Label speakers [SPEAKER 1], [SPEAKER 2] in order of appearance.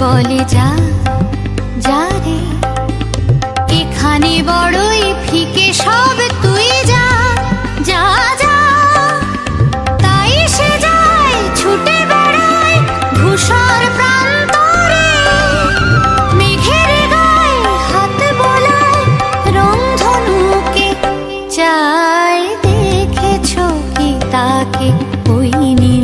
[SPEAKER 1] বলে যা যা রে। এখানে বড়ই ফিকে সব তুই যা যা তাই সে দেখেছ কি তাকে? ওই ধারে